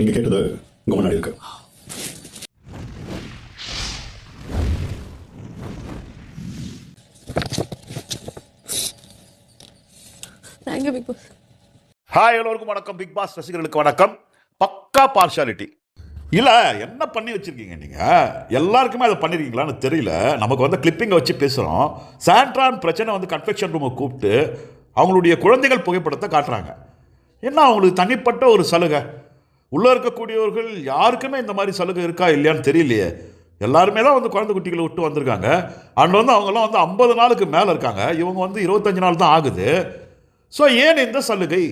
நீங்க கேட்டது உங்க முன்னாடி இருக்கு தேங்க்யூ பிக் பாஸ் ஹாய் எல்லோருக்கும் வணக்கம். பிக் பாஸ் ரசிகர்களுக்கு வணக்கம். பக்கா பார்ஷாலிட்டி இல்லை என்ன பண்ணி வச்சிருக்கீங்க நீங்கள் எல்லாருக்குமே அதை பண்ணிருக்கீங்களான்னு தெரியல. நமக்கு வந்து கிளிப்பிங்கை வச்சு பேசுகிறோம் சாண்ட்ரான் பிரச்சனை வந்து கன்ஃபெக்ஷன் ரூமை கூப்பிட்டு அவங்களுடைய குழந்தைகள் புகைப்படத்தை காட்டுறாங்க. என்ன அவங்களுக்கு தனிப்பட்ட ஒரு சலுகை? உள்ளே இருக்கக்கூடியவர்கள் யாருக்குமே இந்த மாதிரி சலுகை இருக்கா இல்லையான்னு தெரியலையே. எல்லாருமே தான் வந்து குழந்தை குட்டிகளை விட்டு வந்திருக்காங்க. அண்ட் வந்து அவங்கெல்லாம் வந்து ஐம்பது நாளுக்கு மேலே இருக்காங்க. இவங்க வந்து இருபத்தஞ்சு நாள் தான் ஆகுது. ஸோ ஏன் இந்த சலுகை?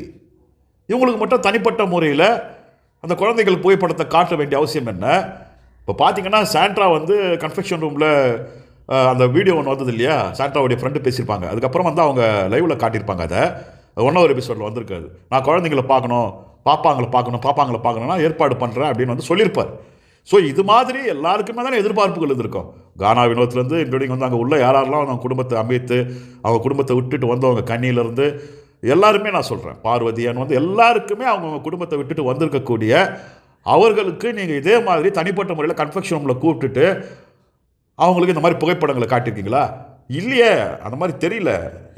இவங்களுக்கு மட்டும் தனிப்பட்ட முறையில் அந்த குழந்தைகள் புகைப்படத்தை காட்ட வேண்டிய அவசியம் என்ன? இப்போ பார்த்தீங்கன்னா சாண்ட்ரா வந்து கன்ஃபெக்ஷன் ரூமில் அந்த வீடியோ ஒன்று வந்தது இல்லையா? சாண்ட்ராவுடைய ஃப்ரெண்டு பேசியிருப்பாங்க. அதுக்கப்புறம் வந்து அவங்க லைவில் காட்டியிருப்பாங்க அதை. ஒன் ஹவர் எபிசோடில் வந்திருக்காது. நான் குழந்தைங்கள பார்க்கணும். பாப்பாங்களை பார்க்கணும் பாப்பாங்களை பார்க்கணும்னா ஏற்பாடு பண்ணுறேன் அப்படின்னு வந்து சொல்லியிருப்பார். ஸோ இது மாதிரி எல்லாருக்குமே தானே எதிர்பார்ப்புகள் இருந்திருக்கும். கானா வினோத்லேருந்து இன்க்ளூடிங் வந்து அங்கே உள்ள யாரெல்லாம் அவங்க குடும்பத்தை அமைத்து அவங்க குடும்பத்தை விட்டுட்டு வந்தவங்க கண்ணியிலேருந்து எல்லாருமே நான் சொல்கிறேன் பார்வதியான் வந்து எல்லாருக்குமே அவங்கவுங்க குடும்பத்தை விட்டுட்டு வந்திருக்கக்கூடிய அவர்களுக்கு நீங்கள் இதே மாதிரி தனிப்பட்ட முறையில் கன்ஃபெக்ஷன் ரூமில் கூப்பிட்டுட்டு அவங்களுக்கு இந்த மாதிரி புகைப்படங்களை காட்டியிருக்கீங்களா? இல்லையே அந்த மாதிரி தெரியல.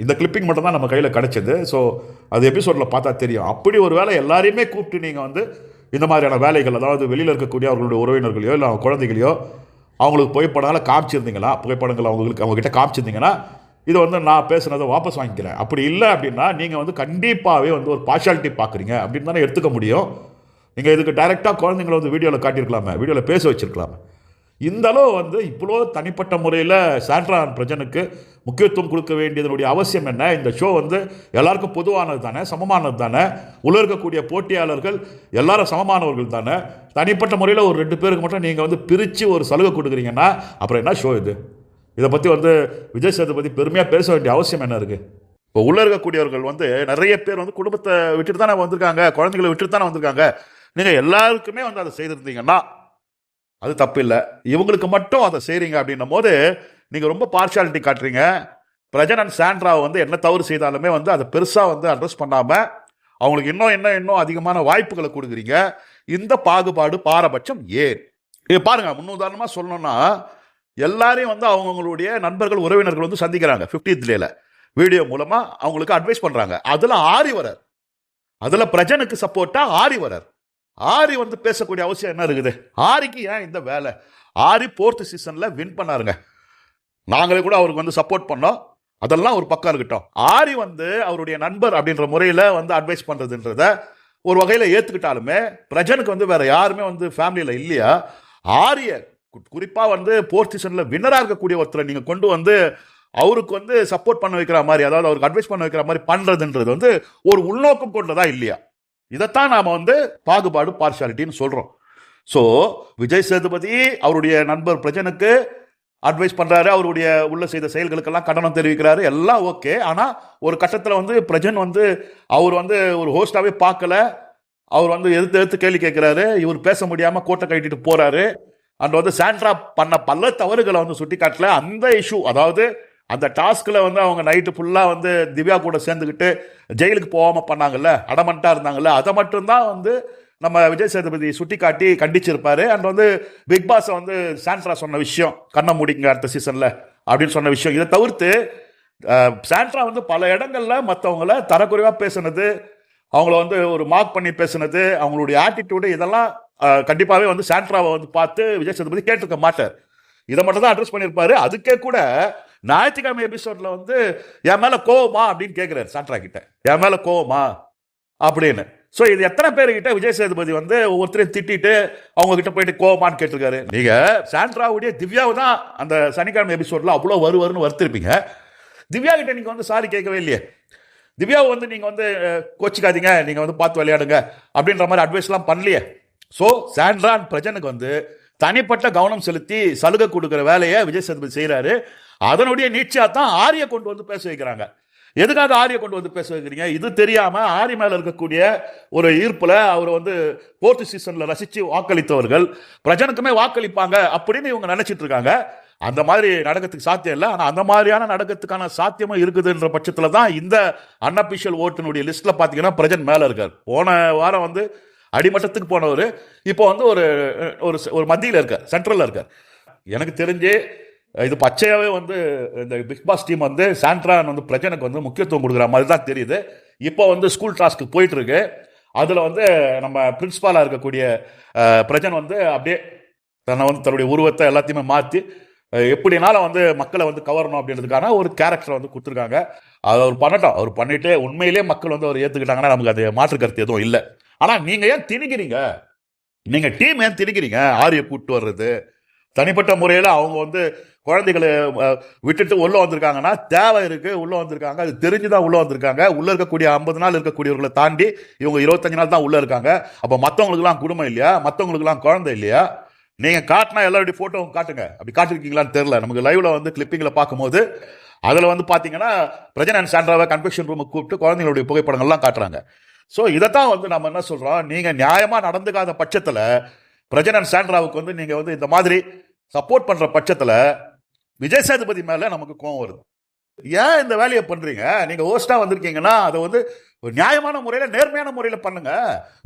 இந்த கிளிப்பிங் மட்டும் தான் நம்ம கையில் கிடச்சிது. ஸோ அது எபிசோடில் பார்த்தா தெரியும். அப்படி ஒரு வேலை எல்லாரையுமே கூப்பிட்டு நீங்கள் வந்து இந்த மாதிரியான வேலைகள் அதாவது வெளியில் இருக்கக்கூடிய அவர்களுடைய உறவினர்களையோ இல்லை அவங்க குழந்தைகளையோ அவங்களுக்கு புகைப்படங்களை காமிச்சிருந்தீங்களா? புகைப்படங்கள் அவங்களுக்கு அவங்ககிட்ட காமிச்சிருந்தீங்கன்னா இதை வந்து நான் பேசுனதை வாபஸ் வாங்கிக்கிறேன். அப்படி இல்லை அப்படின்னா நீங்கள் வந்து கண்டிப்பாகவே வந்து ஒரு பார்ஷாலிட்டி பார்க்குறீங்க. அப்படின்னு தானே எடுத்துக்க முடியும். நீங்கள் இதுக்கு டைரெக்டாக குழந்தைங்கள வந்து வீடியோவில் காட்டியிருக்கலாமே வீடியோவில் பேச வச்சிருக்கலாமே. இந்த அளவு வந்து இவ்வளோ தனிப்பட்ட முறையில் சாண்ட்ரான் பிரஜனுக்கு முக்கியத்துவம் கொடுக்க வேண்டியதனுடைய அவசியம் என்ன? இந்த ஷோ வந்து எல்லாருக்கும் பொதுவானது தானே சமமானது தானே? உள்ள இருக்கக்கூடிய போட்டியாளர்கள் எல்லாரும் சமமானவர்கள் தானே? தனிப்பட்ட முறையில் ஒரு ரெண்டு பேருக்கு மட்டும் நீங்கள் வந்து பிரித்து ஒரு சலுகை கொடுக்குறீங்கன்னா அப்புறம் என்ன ஷோ இது? இதை பற்றி வந்து விஜய் சேதுபதி பெருமையாக பேச வேண்டிய அவசியம் என்ன இருக்குது இப்போ உள்ளே இருக்கக்கூடியவர்கள் வந்து நிறைய பேர் வந்து குடும்பத்தை விட்டுட்டு தானே வந்திருக்காங்க குழந்தைகளை விட்டுட்டு தானே வந்திருக்காங்க. நீங்கள் எல்லாருக்குமே வந்து அதை செய்திருந்தீங்கன்னா அது தப்பு இல்லை இவங்களுக்கு மட்டும் அதை செய்கிறீங்க அப்படின்னும் போது நீங்கள் ரொம்ப பார்ஷாலிட்டி காட்டுறீங்க. பிரஜன் அண்ட் சாண்ட்ராவை வந்து என்ன தவறு செய்தாலுமே வந்து அதை பெருசாக வந்து அட்ரஸ் பண்ணாமல் அவங்களுக்கு இன்னும் என்ன இன்னும் அதிகமான வாய்ப்புகளை கொடுக்குறீங்க. இந்த பாகுபாடு பாரபட்சம் ஏன்? இது பாருங்க முன்னுதாரணமாக சொல்லணும்னா எல்லாரையும் வந்து அவங்கவுங்களுடைய நண்பர்கள் உறவினர்கள் வந்து சந்திக்கிறாங்க 15th டேல வீடியோ மூலமாக அவங்களுக்கு அட்வைஸ் பண்ணுறாங்க அதில் ஆரி வரர் அதில் பிரஜனுக்கு சப்போர்ட்டாக ஆரி வரர் ஆரி வந்து பேசக்கூடிய அவசியம் என்ன இருக்குது? ஆரிக்கு ஏன் இந்த வேலை? ஆரி போர்த்து சீசனில் வின் பண்ணாருங்க. நாங்களே கூட அவருக்கு வந்து சப்போர்ட் பண்ணோம். அதெல்லாம் ஒரு பக்கம் இருக்கட்டும். ஆரி வந்து அவருடைய நண்பர் அப்படின்ற முறையில் வந்து அட்வைஸ் பண்ணுறதுன்றத ஒரு வகையில் ஏற்றுக்கிட்டாலுமே பிரஜனுக்கு வந்து வேற யாருமே வந்து ஃபேமிலியில் இல்லையா? ஆரிய குறிப்பாக வந்து போர்த்து சீசனில் வின்னராக இருக்கக்கூடிய ஒருத்தரை நீங்கள் கொண்டு வந்து அவருக்கு வந்து சப்போர்ட் பண்ண வைக்கிற மாதிரி அதாவது அவருக்கு அட்வைஸ் பண்ண வைக்கிற மாதிரி பண்ணுறதுன்றது வந்து ஒரு உள்நோக்கம் கொண்டதா இல்லையா? இதைத்தான் நாம் வந்து பாகுபாடு பார்ஷாலிட்டின்னு சொல்கிறோம் ஸோ விஜய் சேதுபதி அவருடைய நண்பர் பிரஜனுக்கு அட்வைஸ் பண்ணுறாரு அவருடைய உள்ள செய்த செயல்களுக்கெல்லாம் கண்டனம் தெரிவிக்கிறாரு எல்லாம் ஓகே ஆனால் ஒரு கட்டத்தில் வந்து பிரஜன் வந்து அவர் வந்து ஒரு ஹோஸ்டாகவே பார்க்கல. அவர் வந்து எதிர்த்து எதிர்த்து கேள்வி கேட்குறாரு இவர் பேச முடியாமல் கோட்டை கட்டிட்டு போகிறாரு அண்ட் வந்து சாண்ட்ரா பண்ண பல தவறுகளை வந்து சுட்டி காட்டல அந்த இஷ்யூ அதாவது அந்த டாஸ்கில் வந்து அவங்க நைட்டு ஃபுல்லாக வந்து திவ்யா கூட சேர்ந்துக்கிட்டு ஜெயிலுக்கு போகாமல் பண்ணாங்கல்ல அடமண்ட்டாக இருந்தாங்கல்ல அதை மட்டும்தான் வந்து நம்ம விஜய் சேதுபதி சுட்டி காட்டி கண்டிச்சிருப்பாரு. அண்ட் வந்து பிக் பாஸை வந்து சாண்ட்ரா சொன்ன விஷயம் கண்ணை முடிங்க அடுத்த சீசனில் அப்படின்னு சொன்ன விஷயம். இதை தவிர்த்து சாண்ட்ரா வந்து பல இடங்களில் மற்றவங்கள தரக்குறைவாக பேசுனது அவங்கள வந்து ஒரு மார்க் பண்ணி பேசுனது அவங்களுடைய ஆட்டிடியூடு இதெல்லாம் கண்டிப்பாகவே வந்து சாண்ட்ராவை வந்து பார்த்து விஜய் சேதுபதி கேட்டிருக்க மாட்டார். இதை மட்டும் தான் அட்ரஸ் பண்ணியிருப்பாரு. அதுக்கே கூட ஞாயிற்றுக்கிழமை எபிசோட்ல வந்து என் மேல கோவமா? அப்படின்னு கேட்கிறாரு சாண்ட்ரா கிட்ட. என் மேல கோவமா? அப்படின்னு. ஸோ இது எத்தனை பேர்கிட்ட விஜய் சேதுபதி வந்து ஒவ்வொருத்தரையும் திட்டிட்டு அவங்க கிட்ட போயிட்டு கோவமான்னு கேட்டிருக்காரு. நீங்க சாண்ட்ராவுடைய திவ்யாவை தான் அந்த சனிக்கிழமை எபிசோட்ல அவ்வளோ வருவருன்னு வருத்திருப்பீங்க திவ்யா கிட்ட நீங்க வந்து சாரி கேட்கவே இல்லையே. திவ்யாவை வந்து நீங்க வந்து கோச்சிக்காதீங்க. நீங்க வந்து பார்த்து விளையாடுங்க அப்படின்ற மாதிரி அட்வைஸ்லாம் பண்ணலையே. ஸோ சாண்ட்ரா அண்ட் பிரஜனுக்கு வந்து தனிப்பட்ட கவனம் செலுத்தி சலுகை கொடுக்குற வேலையை விஜய் சேதுபதி செய்கிறாரு அதனுடைய நீட்சியாக தான் ஆரிய கொண்டு வந்து பேச வைக்கிறாங்க. எதுக்காக ஆரிய கொண்டு வந்து பேச வைக்கிறீங்க? இது தெரியாம ஆரி மேல இருக்கக்கூடிய ஒரு ஈர்ப்புல அவர் வந்து போர்த்து சீசன்ல ரசிச்சு வாக்களித்தவர்கள் பிரஜனுக்குமே வாக்களிப்பாங்க அப்படின்னு இவங்க நினைச்சிட்டு இருக்காங்க. அந்த மாதிரி நடக்கிறதுக்கு சாத்தியம் இல்லை. ஆனால் அந்த மாதிரியான நடக்கிறதுக்கான சாத்தியமும் இருக்குதுன்ற பட்சத்தில் தான் இந்த அன்அபிஷியல் ஓட்டினுடைய லிஸ்ட்டில் பார்த்தீங்கன்னா பிரஜன் மேலே இருக்கார். போன வாரம் வந்து அடிமட்டத்துக்கு போனவர் இப்போ வந்து ஒரு ஒரு ஒரு மத்தியில் இருக்கார் சென்ட்ரலில் இருக்கார். எனக்கு தெரிஞ்சு இது பச்சையாகவே வந்து இந்த பிக் பாஸ் டீம் வந்து சாண்ட்ரான் வந்து பிரச்சனைக்கு வந்து முக்கியத்துவம் கொடுக்குற மாதிரி தான் தெரியுது. இப்போ வந்து ஸ்கூல் டாஸ்க்கு போயிட்டுருக்கு. அதில் வந்து நம்ம பிரின்ஸ்பாலாக இருக்கக்கூடிய பிரஜன் வந்து அப்படியே தன்னை வந்து தன்னுடைய உருவத்தை எல்லாத்தையுமே மாற்றி எப்படினாலும் வந்து மக்களை வந்து கவரணும் அப்படின்றதுக்கான ஒரு கேரக்டரை வந்து கொடுத்துருக்காங்க. அதை அவர் பண்ணட்டும். அவர் பண்ணிட்டு உண்மையிலே மக்கள் வந்து அவர் ஏற்றுக்கிட்டாங்கன்னா நமக்கு அது மாற்று கருத்து எதுவும் இல்லை. ஆனால் நீங்கள் ஏன் திணிக்கிறீங்க? நீங்கள் டீம் ஏன் திணிக்கிறீங்க? ஆரிய கூட்டு வர்றது. தனிப்பட்ட முறையில் அவங்க வந்து குழந்தைகளை விட்டுட்டு உள்ளே வந்திருக்காங்கன்னா தேவை இருக்குது உள்ளே வந்திருக்காங்க. அது தெரிஞ்சு தான் உள்ளே வந்திருக்காங்க. உள்ளே இருக்கக்கூடிய ஐம்பது நாள் இருக்கக்கூடியவர்களை தாண்டி இவங்க இருபத்தஞ்சு நாள் தான் உள்ளே இருக்காங்க. அப்போ மற்றவங்களுக்குலாம் குடும்பம் இல்லையா? மற்றவங்களுக்குலாம் குழந்தை இல்லையா? நீங்கள் காட்டினா எல்லாருடைய ஃபோட்டோ காட்டுங்க. அப்படி காட்டிருக்கீங்களான்னு தெரில நமக்கு லைவில் வந்து கிளிப்பிங்கில் பார்க்கும்போது அதில் வந்து பார்த்தீங்கன்னா பிரஜன் அண்ட் சாண்ட்ராவை கன்ஃபெக்ஷன் ரூமுக்கு கூப்பிட்டு குழந்தைங்களுடைய புகைப்படங்கள்லாம் காட்டுறாங்க. ஸோ இதைத்தான் வந்து நம்ம என்ன சொல்கிறோம் நீங்கள் நியாயமாக நடந்துக்காத பட்சத்தில் பிரஜனன் சாண்ட்ராவுக்கு வந்து நீங்கள் வந்து இந்த மாதிரி சப்போர்ட் பண்ணுற பட்சத்தில் விஜய் சேதுபதி மேலே நமக்கு கோவம் வருது. ஏன் இந்த வேலையை பண்ணுறீங்க நீங்கள் ஹோஸ்ட்டாக வந்திருக்கீங்கன்னா அதை வந்து ஒரு நியாயமான முறையில் நேர்மையான முறையில் பண்ணுங்க.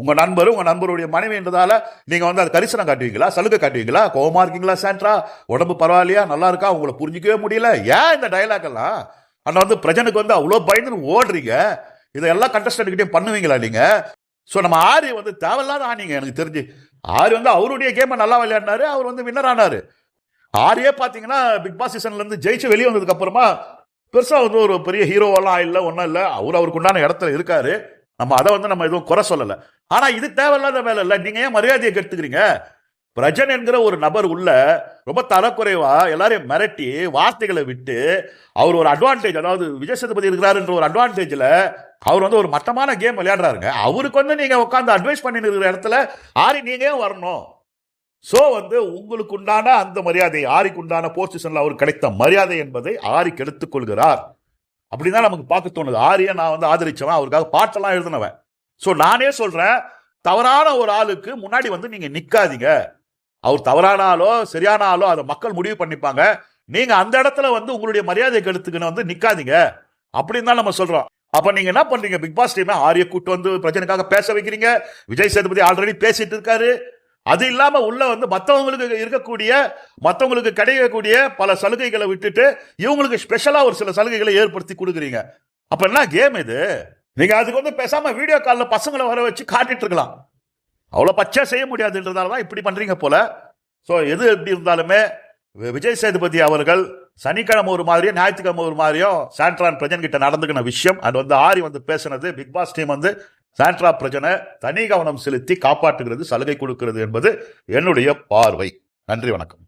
உங்கள் நண்பர் உங்கள் நண்பருடைய மனைவின்றதால நீங்கள் வந்து அது கரிசனம் காட்டுவீங்களா? சலுகை காட்டுவீங்களா? கோவமாக இருக்கீங்களா சாண்ட்ரா? உடம்பு பரவாயில்லையா? நல்லா இருக்கா? உங்களை புரிஞ்சிக்கவே முடியல. ஏன் இந்த டயலாக் எல்லாம்? ஆனால் வந்து பிரஜனுக்கு வந்து அவ்வளோ பயந்துன்னு ஓடுறீங்க. இதை எல்லா கண்டஸ்டன்ட்கிட்டையும் பண்ணுவீங்களா நீங்கள் ஸோ நம்ம ஆரி வந்து தேவையில்லாத ஆனீங்க எனக்கு தெரிஞ்சு. ஆரி வந்து அவருடைய கேமை நல்லா விளையாடினாரு அவர் வந்து வின்னர் ஆனாரு. ஆரியே பார்த்தீங்கன்னா பிக் பாஸ் சீசன்லேருந்து ஜெயிச்சு வெளியே வந்ததுக்கு அப்புறமா பெருசாக வந்து ஒரு பெரிய ஹீரோவெல்லாம் இல்லை ஒன்றும் இல்லை. அவர் அவருக்கு உண்டான இடத்துல இருக்காரு. நம்ம அதை வந்து நம்ம எதுவும் குறை சொல்லலை. ஆனால் இது தேவையில்லாத வேலை இல்லை. நீங்கள் ஏன் மரியாதையை கெடுத்துக்கிறீங்க? பிரஜன் என்கிற ஒரு நபர் உள்ள ரொம்ப தரக்குறைவா எல்லாரையும் மிரட்டி வார்த்தைகளை விட்டு அவர் ஒரு அட்வான்டேஜ் அதாவது விஜய் சேதுபதி இருக்கிறாருன்ற ஒரு அட்வான்டேஜில் அவர் வந்து ஒரு மட்டமான கேம் விளையாடுறாருங்க. அவருக்கு வந்து நீங்கள் உட்காந்து அட்வைஸ் பண்ணி இருக்கிற இடத்துல ஆரி நீங்கள் வரணும். ஸோ வந்து உங்களுக்கு உண்டான அந்த மரியாதை ஆரிக்கு உண்டான போஸ்டிஷனில் அவர் கிடைத்த மரியாதை என்பதை ஆரி கெடுத்துக் கொள்கிறார். அப்படிதான் நமக்கு பார்க்க தோணுது. ஆரியை நான் வந்து ஆதரிச்சவன் அவருக்காக பாட்டெல்லாம் எழுதினவன். ஸோ நானே சொல்கிறேன் தவறான ஒரு ஆளுக்கு முன்னாடி வந்து நீங்கள் நிற்காதீங்க அவர் தவறானாலோ சரியானாலோ அதை மக்கள் முடிவு பண்ணிப்பாங்க. நீங்க அந்த இடத்துல வந்து உங்களுடைய மரியாதை கெடுத்துக்குன்னு வந்து நிக்காதீங்க. அப்படின்னு தான் நம்ம சொல்றோம். அப்ப நீங்க என்ன பண்றீங்க? பிக் பாஸ் டீம் ஆரிய கூட்டு வந்து பிரச்சனைக்காக பேச வைக்கிறீங்க. விஜய் சேதுபதி ஆல்ரெடி பேசிட்டு இருக்காரு. அது இல்லாம உள்ள வந்து மற்றவங்களுக்கு இருக்கக்கூடிய மற்றவங்களுக்கு கிடைக்கக்கூடிய பல சலுகைகளை விட்டுட்டு இவங்களுக்கு ஸ்பெஷலா ஒரு சில சலுகைகளை ஏற்படுத்தி கொடுக்குறீங்க. அப்ப என்ன கேம் இது? நீங்க அதுக்கு வந்து பேசாம வீடியோ காலில் பசங்களை வர வச்சு காட்டிட்டு இருக்கலாம். அவ்வளோ பச்சை செய்ய முடியாதுன்றதால தான் இப்படி பண்ணுறீங்க போல. ஸோ எது எப்படி இருந்தாலுமே விஜய் சேதுபதி அவர்கள் சனிக்கிழமை ஒரு மாதிரியும் ஞாயிற்றுக்கிழமை ஒரு மாதிரியும் சாண்ட்ரான் பிரஜன் கிட்ட நடந்துக்கின விஷயம் அது வந்து ஆரி வந்து பேசுனது பிக் பாஸ் டீம் வந்து சாண்ட்ரா பிரஜனை தனி கவனம் செலுத்தி காப்பாற்றுகிறது சலுகை கொடுக்கிறது என்பது என்னுடைய பார்வை. நன்றி வணக்கம்.